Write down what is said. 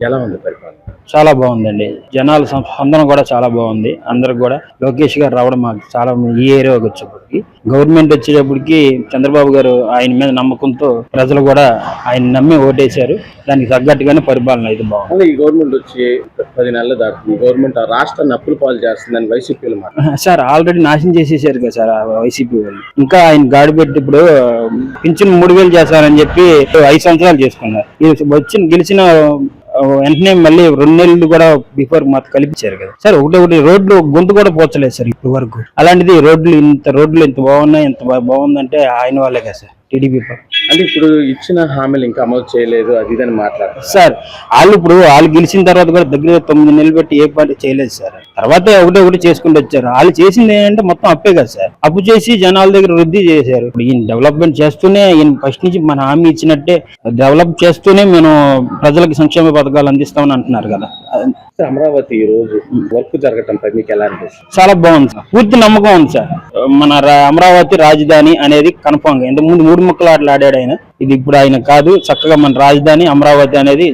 ఎలా ఉంది పరిపాలన? చాలా బాగుందండి. జనాల స్పందన కూడా చాలా బాగుంది. అందరికి కూడా లోకేష్ గారు రావడం మాకు చాలా ఈ ఏరియాకి వచ్చేప్పటికి గవర్నమెంట్ వచ్చేటప్పటికి చంద్రబాబు గారు ఆయన మీద నమ్మకంతో ప్రజలు కూడా ఆయన నమ్మి ఓటేశారు. దానికి తగ్గట్టుగానే పరిపాలన అయితే బాగుంది. ఈ గవర్నమెంట్ వచ్చి పది నెలలు ఈ గవర్నమెంట్ ఆ రాష్ట్రాన్ని అప్పులు పాలు చేస్తుందని వైసీపీలు మాట. సార్ ఆల్రెడీ నాశనం చేసేసారు కదా సార్ వైసీపీ వాళ్ళు. ఇంకా ఆయన గాడి పెట్టి ఇప్పుడు పింఛన్ మూడు వేలు చేస్తారని చెప్పి ఐదు సంవత్సరాలు చేసుకున్నారు. వచ్చిన గెలిచిన వెంటనే మళ్ళీ రెండు నెలలు కూడా బిఫోర్ మాకు కల్పించారు కదా. సార్ ఒకటి ఒకటి రోడ్లు గొంతు కూడా పోచలేదు సార్ ఇప్పటి వరకు. అలాంటిది రోడ్లు ఇంత రోడ్లు ఇంత బాగున్నాయి ఇంత బాగుందంటే ఆయన వాళ్ళే కదా సార్ టీడీపీ అంటే ఇప్పుడు ఇచ్చిన హామీలు ఇంకా అమలు చేయలేదు అది ఇదని మాట్లాడారు సార్ వాళ్ళు ఇప్పుడు వాళ్ళు గెలిచిన తర్వాత కూడా దగ్గర తొమ్మిది నెలలు పెట్టి ఏ పార్టీ చేయలేదు సార్. తర్వాత ఒకటి ఒకటి చేసుకుంటూ వచ్చారు. వాళ్ళు చేసింది ఏంటంటే మొత్తం అప్పే కదా సార్. అప్పు చేసి జనాల దగ్గర వృద్ధి చేశారు. ఇప్పుడు ఈయన డెవలప్మెంట్ చేస్తూనే ఈయన ఫస్ట్ నుంచి మన హామీ ఇచ్చినట్టే డెవలప్ చేస్తూనే మేము ప్రజలకు సంక్షేమ పథకాలు అందిస్తామని అంటున్నారు కదా. అమరావతి ఈ రోజు వర్క్ జరగటంపై మీకు ఎలా అనిపిస్తుంది? చాలా బాగుంది సార్. పూర్తి నమ్మకం ఉంది సార్. మన రా- అమరావతి రాజధాని అనేది కన్ఫామ్గా ముందు మూడు ముక్కలు ఆటలు ఆడాడు ఆయన. ఇది ఇప్పుడు ఆయన కాదు చక్కగా మన రాజధాని అమరావతి అనేది